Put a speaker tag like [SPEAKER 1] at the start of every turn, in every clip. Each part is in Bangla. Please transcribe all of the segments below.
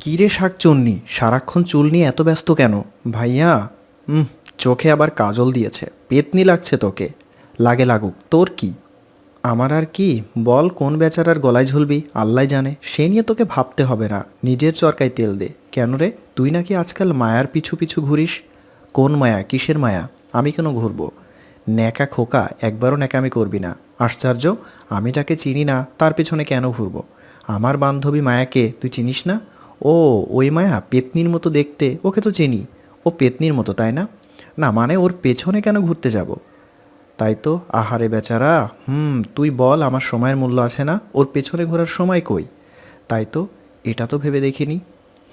[SPEAKER 1] কিরে শাক চন্নি সারাক্ষণ চুল নিয়ে এত ব্যস্ত কেন? ভাইয়া হুম চোখে আবার কাজল দিয়েছে। পেতনি লাগছে তোকে। লাগে লাগুক। তোর কি? আমার আর কি? বল কোন বেচারার গলায় ঝুলবি? আল্লাহ জানে। সে নিয়ে তোকে ভাবতে হবে না। নিজের চরকায় তেল দে। কেন রে? তুই নাকি আজকাল মায়ার পিছু পিছু ঘুরিস? কোন মায়া? কিসের মায়া? আমি কেন ঘুরবো? ন্যাকা খোকা, একবারও ন্যাকামি করবি না। আশ্চর্য, আমি যাকে চিনি না, তার পেছনে কেন ঘুরবো? আমার বান্ধবী মায়াকে তুই চিনিস না? ও, ওই মায়া পেতনির মতো দেখতে, ওকে তো চিনি। ও পেতনির মতো, তাই না? না মানে ওর পেছনে কেন ঘুরতে যাব? তাই তো, আহারে বেচারা, হুম, তুই বল, আমার সময়ের মূল্য আছে না? ওর পেছনে ঘোরার সময় কই? তাই তো, এটা তো ভেবে দেখিনি।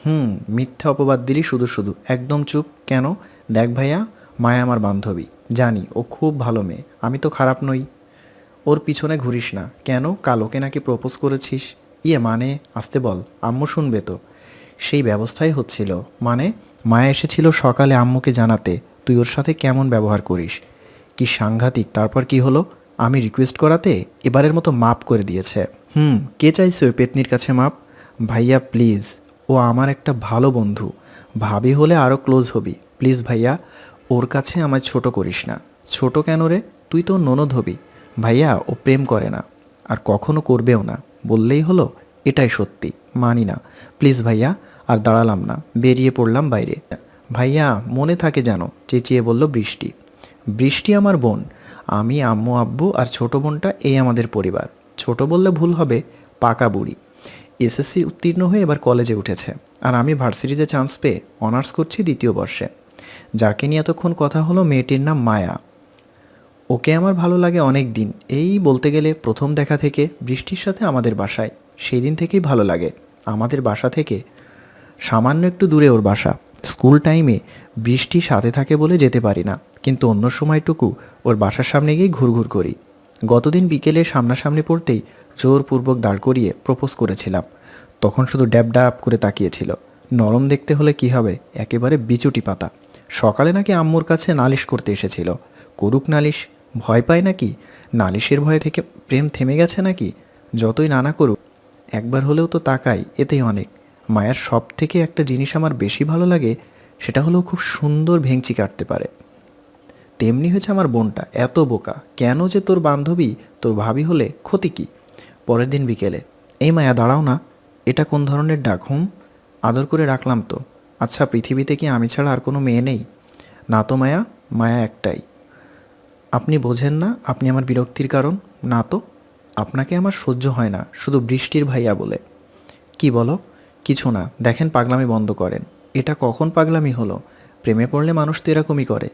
[SPEAKER 1] হুম, মিথ্যা অপবাদ দিলি শুধু শুধু। একদম চুপ। কেন? দেখ ভাইয়া, মায়া আমার বান্ধবী। জানি, ও খুব ভালো মেয়ে। আমি তো খারাপ নই। ওর পিছনে ঘুরিস না। কেন? কালোকে নাকি প্রপোজ করেছিস? ইয়ে মানে আসতে বল। আম্মু শুনবে তো। সেই ব্যবস্থাই হচ্ছিল। মানে মায়া এসেছিল সকালে আম্মুকে জানাতে, তুই ওর সাথে কেমন ব্যবহার করিস? কি সাংঘাতিক? তারপর কি হলো? আমি রিকোয়েস্ট করাতে এবারের মতো মাপ করে দিয়েছে। হুম, কে চাইছে ওই পেতনির কাছে মাপ? ভাইয়া প্লিজ ও আমার একটা ভালো বন্ধু। ভাবি হলে আরও ক্লোজ হবি। প্লিজ ভাইয়া, ওর কাছে আমায় ছোট করিস না। ছোট কেন রে? তুই তো ননদ হবি। ভাইয়া, ও প্রেম করে না। আর কখনো করবেও না। বললেই হলো, এটাই সত্যি। মানি না। প্লিজ ভাইয়া, আর দাঁড়ালাম না, বেরিয়ে পড়লাম বাইরে। ভাইয়া, মনে থাকে যেন, চেঁচিয়ে বলল বৃষ্টি। বৃষ্টি আমার বোন, আমি আম্মু, আব্বু আর ছোট বোনটা এই আমাদের পরিবার। ছোট বললে ভুল হবে, পাকা বুড়ি। এসএসসি উত্তীর্ণ হয়ে এবার কলেজে উঠেছে, আর আমি ভার্সিটিতে চান্স পেয়ে অনার্স করছি দ্বিতীয় বর্ষে। যাকে নিয়ে এতক্ষণ কথা হলো মেয়েটির নাম মায়া। ওকে আমার ভালো লাগে অনেক দিন, এই বলতে গেলে প্রথম দেখা থেকে বৃষ্টির সাথে আমাদের বাসায় সেই দিন থেকেই ভালো লাগে। আমাদের বাসা থেকে, সামান্য একটু দূরে ওর বাসা। স্কুল টাইমে বৃষ্টি সাথে থাকে বলে যেতে পারি না, কিন্তু অন্য সময়টুকু ওর বাসার সামনে গিয়ে ঘুরঘুর করি। গতদিন বিকেলে সামনাসামনি পড়তেই জোরপূর্বক দাঁড় করিয়ে প্রপোজ করেছিলাম। তখন শুধু ড্যাব ড্যাব করে তাকিয়েছিল। নরম দেখতে হলে কি হবে? একেবারে বিচুটি পাতা। সকালে নাকি আম্মুর কাছে নালিশ করতে এসেছিল। করুক নালিশ, ভয় পায় নাকি? নালিশের ভয় থেকে প্রেম থেমে গেছে নাকি? যতই নানা করুক একবার হলেও তো তাকাই, এতেই অনেক। মায়ের সব থেকে একটা জিনিস আমার বেশি ভালো লাগে, সেটা হলো খুব সুন্দর ভেঙচি কাটতে পারে। তেমনি হয়েছে আমার বোনটা, এত বোকা। কেন যে তোর বান্ধবী, তোর ভাবি হলে ক্ষতি কি? পরের দিন বিকেলে, এই মায়া, দাঁড়াও না। এটা কোন ধরনের ডাক, হুম? আদর করে রাখলাম তো। আচ্ছা পৃথিবীতে কি আমি ছাড়া আর কোনো মেয়ে নেই? না তো মায়া মায়া একটাই। আপনি বোঝেন না, আপনি আমার বিরক্তির কারণ। না তো? আপনাকে আমার সহ্য হয় না, শুধু বৃষ্টির ভাইয়া বলে। কি বলো? কিছু না, দেখেন পাগলামি বন্ধ করেন। এটা কখন পাগলামি হলো? প্রেমে পড়লে মানুষ তো এরকমই করে।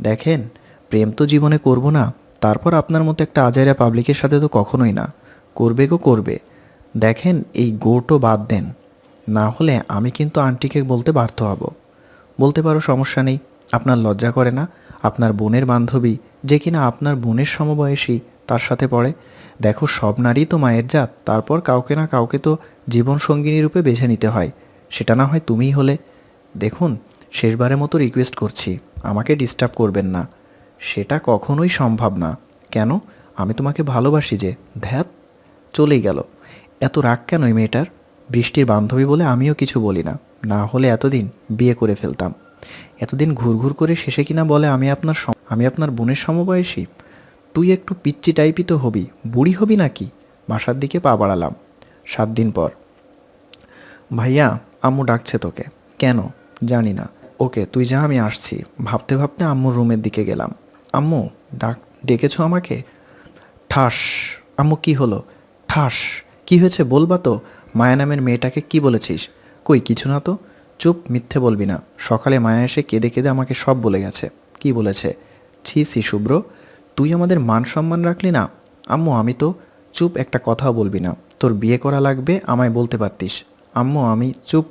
[SPEAKER 1] দেখেন, প্রেম তো জীবনে করব না, তারপর আপনার মতো একটা আজাইরা পাবলিকের সাথে তো কখনোই না। করবে গো করবে। দেখেন, এই গোটো বাদ দেন। না হলে আমি কিন্তু আন্টিকে বলতে বাধ্য হব। বলতে পারো সমস্যা নেই, আপনার লজ্জা করে না, আপনার বোনের বান্ধবী, যে কিনা আপনার বোনের সমবয়সী, তার সাথে পড়ে। দেখো সব নারী তো মায়ের জাত, তারপর কাউকে না কাউকে তো জীবন সঙ্গিনী রূপে বেছে নিতে হয়, সেটা না হয় তুমিই হলে। দেখুন, শেষবারের মতো রিকোয়েস্ট করছি, আমাকে ডিস্টার্ব করবেন না। সেটা কখনোই সম্ভব না। কেন? আমি তোমাকে ভালোবাসি যে ধ্যাত চলেই গেল। এত রাগ কেন ওই মেয়েটার? বৃষ্টির বান্ধবী বলে আমিও কিছু বলি না। না হলে এতদিন বিয়ে করে ফেলতাম। এতদিন ঘুরঘুর করে শেষে কিনা বলে আমি আপনার আমি আপনার বোনের সমবয়সী? তুই একটু পিচ্চি টাইপই তো হবি, বুড়ি হবি নাকি? বাসার দিকে পা বাড়ালাম। সাত দিন পর। ভাইয়া, আম্মু ডাকছে তোকে। কেন? জানি না। ওকে, তুই যা, আমি আসছি। ভাবতে ভাবতে আম্মুর রুমের দিকে গেলাম। আম্মু, ডাক, ডেকেছ আমাকে? ঠাস। আম্মু, কি হলো? ঠাস। কি হয়েছে বলবা তো? মায়া নামের মেয়েটাকে কি বলেছিস? কই, কিছু না তো? চুপ, মিথ্যে বলবি না। সকালে মায়া এসে কেঁদে কেঁদে আমাকে সব বলে গেছে। কি বলেছে? ছি সি শুভ্র। তুই আমাদের মান সম্মান রাখলি না? আম্মু, আমি তো চুপ একটা কথাও বলবি না। তোর বিয়ে করা লাগবে, আমায় বলতে পারতিস। আম্মু, আমি চুপ।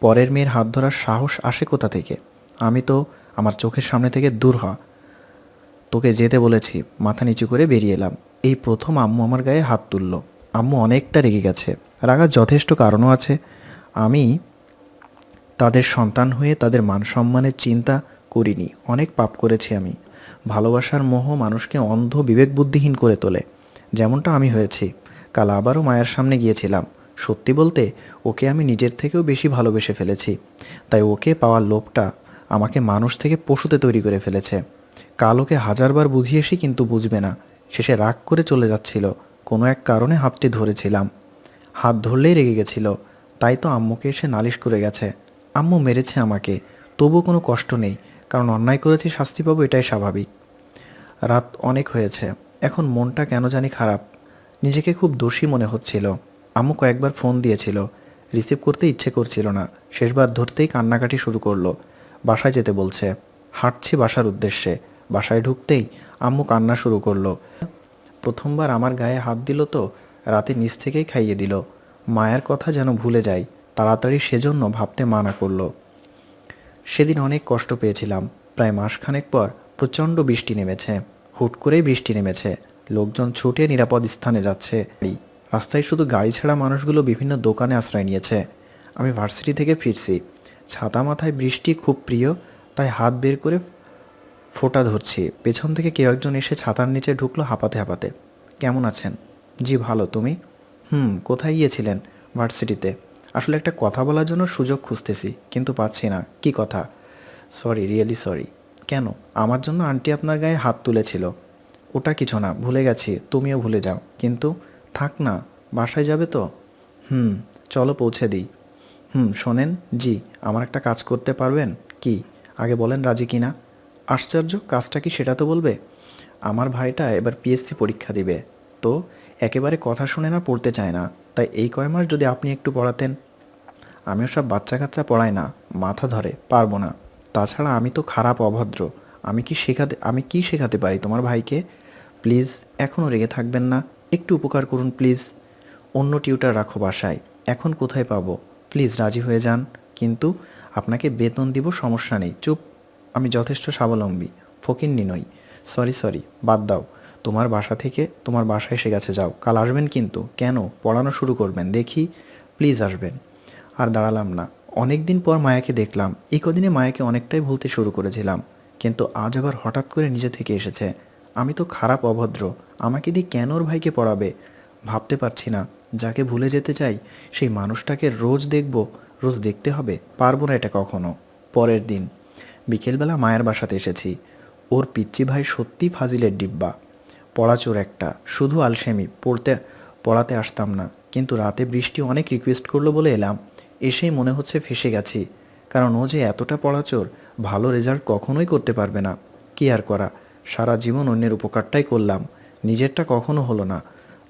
[SPEAKER 1] পরের মেয়ের হাত ধরার সাহস আসে কোথা থেকে? আমি তো আমার চোখের সামনে থেকে দূর হ তোকে যেতে বলেছি, মাথা নিচু করে বেরিয়ে এলাম। এই প্রথম আম্মু আমার গায়ে হাত তুলল। আম্মু অনেকটা রেগে গেছে। রাগার যথেষ্ট কারণও আছে। আমি তাদের সন্তান হয়ে তাদের মান সম্মানের চিন্তা করিনি। অনেক পাপ করেছি আমি। ভালোবাসার মোহ মানুষকে অন্ধ বিবেক বুদ্ধিহীন করে তোলে। যেমনটা আমি হয়েছি। কাল আবারও মায়ের সামনে গিয়েছিলাম। সত্যি বলতে, ওকে আমি নিজের থেকেও বেশি ভালোবেসে ফেলেছি। তাই ওকে পাওয়ার লোভটা আমাকে মানুষ থেকে পশুতে তৈরি করে ফেলেছে। কাল ওকে হাজারবার বুঝিয়েছি কিন্তু বুঝবে না। শেষে রাগ করে চলে যাচ্ছিল। কোনো এক কারণে হাতটি ধরেছিলাম। হাত ধরলেই রেগে গেছিল। তাই তো আম্মুকে এসে নালিশ করে গেছে। আম্মু মেরেছে আমাকে। তবুও কোনো কষ্ট নেই। কারণ অন্যায় করেছি, শাস্তি পাবো, এটাই স্বাভাবিক। রাত অনেক হয়েছে। এখন মনটা কেন জানি খারাপ। নিজেকে খুব দোষী মনে হচ্ছিল। আম্মু কয়েকবার ফোন দিয়েছিল। রিসিভ করতে ইচ্ছে করছিল না। শেষবার ধরতেই কান্নাকাটি শুরু করল। বাসায় যেতে বলছে। হাঁটছি বাসার উদ্দেশ্যে। বাসায় ঢুকতেই আম্মু কান্না শুরু করল। প্রথমবার আমার গায়ে হাত দিল তো, রাতে নিচ থেকেই খাইয়ে দিল। মায়ের কথা যেন ভুলে যাই, তাড়াতাড়ি সেজন্য ভাবতে মানা করল। সেদিন অনেক কষ্ট পেয়েছিলাম। প্রায় মাসখানেক পর প্রচণ্ড বৃষ্টি নেমেছে। হুট করেই বৃষ্টি নেমেছে। লোকজন ছুটে নিরাপদ স্থানে যাচ্ছে। রাস্তায় শুধু গাড়ি ছাড়া মানুষগুলো বিভিন্ন দোকানে আশ্রয় নিয়েছে। আমি ভার্সিটি থেকে ফিরছি। ছাতা মাথায় বৃষ্টি খুব প্রিয়, তাই হাত বের করে ফোটা ধরছি। পেছন থেকে কেউ একজন এসে ছাতার নিচে ঢুকলো হাঁপাতে হাঁপাতে। কেমন আছেন? জি, ভালো। তুমি? হুম, কোথায় গিয়েছিলেন ভার্সিটিতে? আসলে একটা কথা বলার জন্য সুযোগ খুঁজতেছি, কিন্তু পাচ্ছি না। কি কথা? সরি রিয়েলি সরি কেন? আমার জন্য আন্টি আপনার গায়ে হাত তুলেছিল। ওটা কিছু না, ভুলে গেছি, তুমিও ভুলে যাও। কিন্তু থাক না, বাসায় যাবে তো? হুম, চলো পৌঁছে দিই। হুম, শোনেন, জি, আমার একটা কাজ করতে পারবেন? কি? আগে বলেন রাজি কিনা আশ্চর্য, কাজটা কি সেটা তো বলবে? আমার ভাইটা এবার পিএসসি পরীক্ষা দিবে। তো, একেবারে কথা শুনে না, পড়তে চায় না। তাই এই কয় মাস যদি আপনি একটু পড়াতেন। আমিও সব বাচ্চা কাচ্চা পড়াই না, মাথা ধরে, পারব না। তাছাড়া আমি তো খারাপ অভদ্র। আমি কি শেখাতে, আমি কি শেখাতে পারি তোমার ভাইকে? প্লিজ এখনও রেগে থাকবেন না। একটু উপকার করুন, প্লিজ। অন্য টিউটার রাখো বাসায়। এখন কোথায় পাবো? প্লিজ, রাজি হয়ে যান। কিন্তু আপনাকে বেতন দিব, সমস্যা নেই। চুপ। আমি যথেষ্ট স্বাবলম্বী। ফকিন্নি নই। সরি সরি, বাদ দাও। তোমার বাসা থেকে তোমার বাসায় এসে গেছে, যাও। কাল আসবেন কিন্তু। কেন? পড়ানো শুরু করবেন। দেখি। প্লিজ আসবেন। আর দাঁড়ালাম না। অনেক দিন পর মায়াকে দেখলাম। এই কদিনে মায়াকে অনেকটাই ভুলতে শুরু করেছিলাম। কিন্তু আজ আবার হঠাৎ করে নিজে থেকে এসেছে। আমি তো খারাপ অভদ্র। আমাকে দিয়ে কেন ওর ভাইকে পড়াবে? ভাবতে পারছি না। যাকে ভুলে যেতে চাই, সেই মানুষটাকে রোজ দেখব, রোজ দেখতে হবে। পারব না এটা কখনো। পরের দিন বিকেলবেলা মায়ের বাসাতে এসেছি। ওর পিচ্চি ভাই সত্যি ফাজিলের ডিব্বা। পড়াচোর একটা। শুধু আলসেমি। পড়তে, পড়াতে আসতাম না। কিন্তু রাতে বৃষ্টি অনেক রিকোয়েস্ট করল বলে এলাম। এসেই মনে হচ্ছে ফেসে গেছি। কারণ ও যে এতটা পড়াচোর, ভালো রেজাল্ট কখনোই করতে পারবে না। কি আর করা? সারা জীবন অন্যের উপকারটাই করলাম। নিজেরটা কখনো হলো না।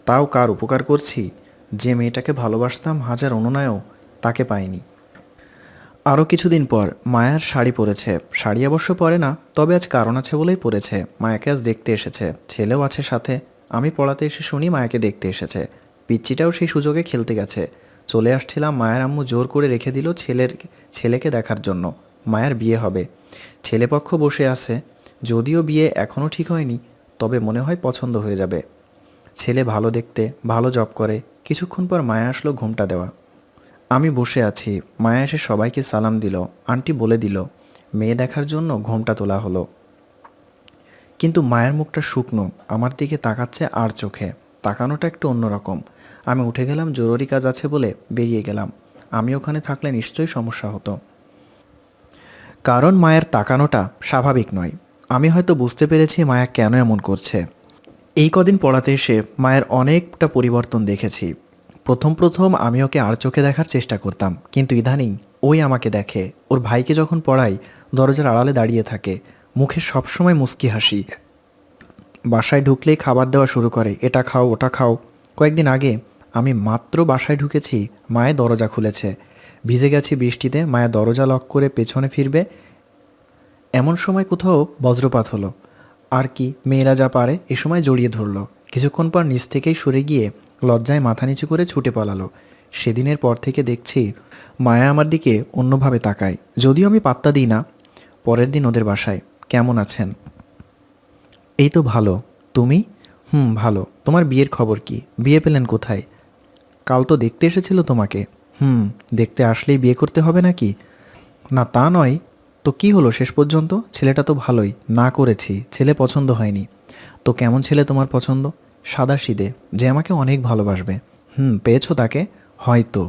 [SPEAKER 1] তাও কার উপকার করছি? যে মেয়েটাকে ভালোবাসতাম হাজার অনুনয়েও, তাকে পাইনি। আরও কিছুদিন পর মায়ার শাড়ি পরেছে। শাড়ি অবশ্য পরে না, তবে আজ কারণ আছে বলেই পরেছে। মায়াকে আজ দেখতে এসেছে। ছেলেও আছে সাথে। আমি পড়াতে এসে শুনি মায়াকে দেখতে এসেছে। পিচ্চিটাও সেই সুযোগে খেলতে গেছে। চলে আসছিলাম, মায়ের আম্মু জোর করে রেখে দিল ছেলের, ছেলেকে দেখার জন্য। মায়ের বিয়ে হবে। ছেলেপক্ষ বসে আছে। যদিও বিয়ে এখনও ঠিক হয়নি, তবে মনে হয় পছন্দ হয়ে যাবে। ছেলে ভালো দেখতে, ভালো জব করে। কিছুক্ষণ পর মায়া আসলো ঘুমটা দেওয়া। আমি বসে আছি। মায়া এসে সবাইকে সালাম দিল, আন্টি বলে দিল, মেয়ে দেখার জন্য ঘোমটা তোলা হলো। কিন্তু মায়ের মুখটা শুকনো, আমার দিকে তাকাচ্ছে আর চোখে। তাকানোটা একটু অন্যরকম। আমি উঠে গেলাম, জরুরি কাজ আছে বলে বেরিয়ে গেলাম। আমি ওখানে থাকলে নিশ্চয়ই সমস্যা হতো। কারণ মায়ের তাকানোটা স্বাভাবিক নয়। আমি হয়তো বুঝতে পেরেছি মায়া কেন এমন করছে। এই কদিন পড়াতে এসে মায়ের অনেকটা পরিবর্তন দেখেছি। প্রথম প্রথম আমি ওকে আর চোখে দেখার চেষ্টা করতাম, কিন্তু ইদানিং ওই আমাকে দেখে। ওর ভাইকে যখন পড়াই, দরজার আড়ালে দাঁড়িয়ে থাকে। মুখে সবসময় মুস্কি হাসি। বাসায় ঢুকলেই খাবার দেওয়া শুরু করে, এটা খাও, ওটা খাও। কয়েকদিন আগে আমি মাত্র বাসায় ঢুকেছি, মায়ের দরজা খুলেছে। ভিজে গেছি বৃষ্টিতে, মায়ের দরজা লক করে পেছনে ফিরবে। এমন সময় কোথাও বজ্রপাত হলো। আর কি, মেয়েরা যা পারে, এ সময় জড়িয়ে ধরলো। কিছুক্ষণ পর নিচ থেকেই সরে গিয়ে লজ্জায় মাথা নিচু করে ছুটে পালালো। সেদিনের পর থেকে দেখছি, মায়া আমার দিকে অন্যভাবে তাকায়। যদিও আমি পাত্তা দিই না, পরের দিন ওদের বাসায়। কেমন আছেন? এই তো ভালো। তুমি? হুম, ভালো। তোমার বিয়ের খবর কি? বিয়ে পেলেন কোথায়? কাল তো দেখতে এসেছিল তোমাকে। হুম, দেখতে আসলেই বিয়ে করতে হবে নাকি? না, তা নয়। তো কি হলো শেষ পর্যন্ত? ছেলেটা তো ভালোই। না করেছি। ছেলে পছন্দ হয়নি। তো কেমন ছেলে তোমার পছন্দ? সাদা সিদে, যে আমাকে অনেক ভালোবাসবে। হুম, পেয়েছ তাকে? হয়তো।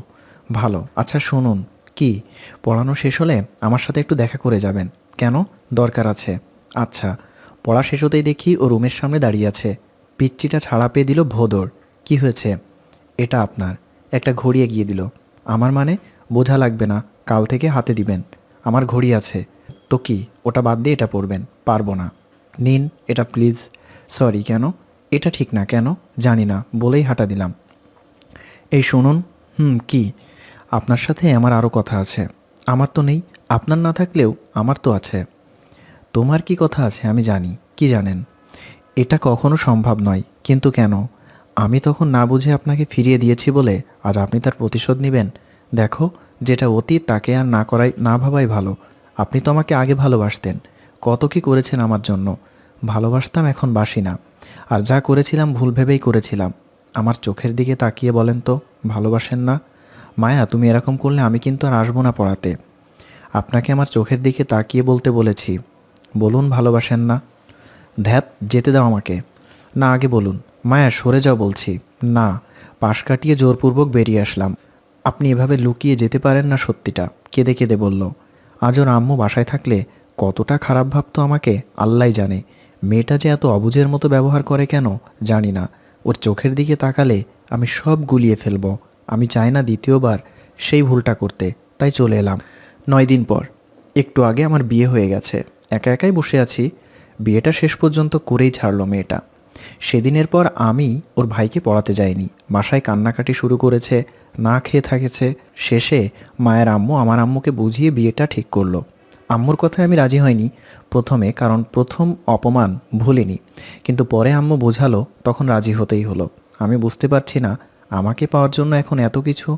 [SPEAKER 1] ভালো। আচ্ছা শুনুন। কি? পড়ানো শেষ হলে আমার সাথে একটু দেখা করে যাবেন। কেন? দরকার আছে। আচ্ছা পড়া শেষ হতেই দেখি ও রুমের সামনে দাঁড়িয়ে আছে। পিচ্চিটা ছাড়া পেয়ে দিল ভোদর। কি হয়েছে? এটা আপনার। একটা ঘড়ি এগিয়ে দিল। আমার মানে বোঝা লাগবে না, কাল থেকে হাতে দিবেন। আমার ঘড়ি আছে। তো কি, ওটা বাদ দিয়ে এটা পড়বেন পারব না। নিন, এটা প্লিজ। সরি, কেন? এটা ঠিক না, কেন? জানি না, বলেই হাঁটা দিলাম। এই শুনুন, হুম, কি? আপনার সাথে আমার আরও কথা আছে। আমার তো নেই, আপনার না থাকলেও আমার তো আছে। তোমার কি কথা আছে আমি জানি, কি জানেন? এটা কখনো সম্ভব নয়, কিন্তু কেন? আমি তখন না বুঝে আপনাকে ফিরিয়ে দিয়েছি বলে আজ আপনি তার প্রতিশোধ নেবেন। দেখো, যেটা অতীত তাকে আর না করাই, না ভাবাই ভালো। আপনি তো আমাকে আগে ভালোবাসতেন। কত কি করেছেন আমার জন্য। ভালোবাসতাম এখন বাসি না। আর যা করেছিলাম ভুল ভেবেই করেছিলাম। আমার চোখের দিকে তাকিয়ে বলেন তো, ভালোবাসেন না? মায়া, তুমি এরকম করলে আমি কিন্তু আর আসব না পড়াতে। আপনাকে আমার চোখের দিকে তাকিয়ে বলতে বলেছি, বলুন ভালোবাসেন না? ধ্যাত, যেতে দাও আমাকে। না, আগে বলুন। মায়া, সরে যাও বলছি। না, পাশ কাটিয়ে জোরপূর্বক বেরিয়ে আসলাম। আপনি এভাবে লুকিয়ে যেতে পারেন না সত্যিটা, কেঁদে কেঁদে বলল। আজ ওর আম্মু বাসায় থাকলে কতটা খারাপ ভাবতো আমাকে, আল্লাহ জানে। মেয়েটা যে এত অবুঝের মতো ব্যবহার করে কেন, জানি না। ওর চোখের দিকে তাকালে আমি সব গুলিয়ে ফেলব। আমি চাই না দ্বিতীয়বার সেই ভুলটা করতে, তাই চলে এলাম। নয় দিন পর, একটু আগে আমার বিয়ে হয়ে গেছে। একা একাই বসে আছি। বিয়েটা শেষ পর্যন্ত করেই ছাড়লো মেয়েটা। সেদিনের পর আমি ওর ভাইকে পড়াতে যাইনি। বাসায় কান্নাকাটি শুরু করেছে, না খেয়ে থাকেছে। শেষে মায়ের আম্মু আমার আম্মুকে বুঝিয়ে বিয়েটা ঠিক করল। আম্মুর কথায় আমি রাজি হয়নি, প্রথমে, কারণ প্রথম অপমান ভুলিনি। কিন্তু পরে আম্মু বোঝালো, তখন রাজি হতেই হলো। আমি বুঝতে পারছি না, আমাকে পাওয়ার জন্য এখন এত কিছু?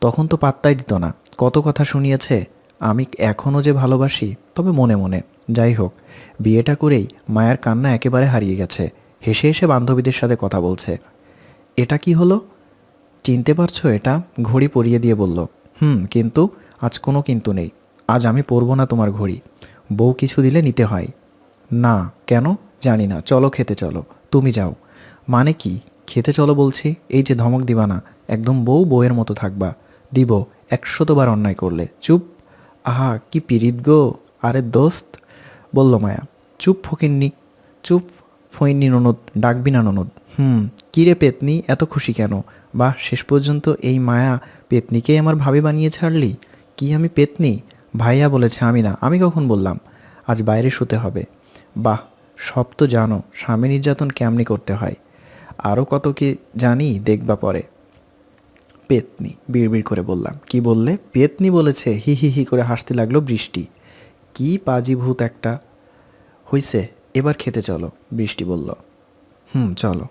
[SPEAKER 1] তখন তো পাত্তাই দিত না। কত কথা শুনিয়েছে, আমি এখনও যে ভালোবাসি, তবে মনে মনে। যাই হোক, বিয়েটা করেই মায়ের কান্না একেবারে হারিয়ে গেছে। হেসে হেসে বান্ধবীদের সাথে কথা বলছে। এটা কি হলো? চিনতে পারছ এটা? ঘড়ি পরিয়ে দিয়ে বলল, হুম, কিন্তু আজ কোনো কিন্তু নেই। আজ আমি পরবো না তোমার ঘড়ি। বউ কিছু দিলে নিতে হয়। না, কেন? জানি না। চলো খেতে চলো। তুমি যাও। মানে কি? খেতে চলো বলছি। এই যে ধমক দিবা না। একদম বউ বউয়ের মতো থাকবা। দিব একশতবার অন্যায় করলে। চুপ। আহা, কি পিরিত গো। আরে দোস্ত। বলল মায়া, চুপ ফকিন্নি, চুপ। ফইন্নি ননদ, ডাকবি না ননদ। হুম, কী রে পেতনি, এত খুশি কেন? বা শেষ পর্যন্ত এই মায়া পেতনিকেই আমার ভাবে বানিয়ে ছাড়লি? কি আমি পেতনি? ভাইয়া বলেছে আমি না, আমি কখন বললাম? আজ বাইরে শুতে হবে। বাহ, সব তো জানো, স্বামী নির্যাতন কেমনি করতে হয়? আরও কত কি জানি দেখবা পরে। পেতনি, বিড়বিড় করে বললাম। কি বললে? পেতনি বলেছে, হি হি হি করে হাসতে লাগল বৃষ্টি। কি পাজি ভূত একটা হইছে। এবার খেতে চলো বৃষ্টি বলল। হুম চলো।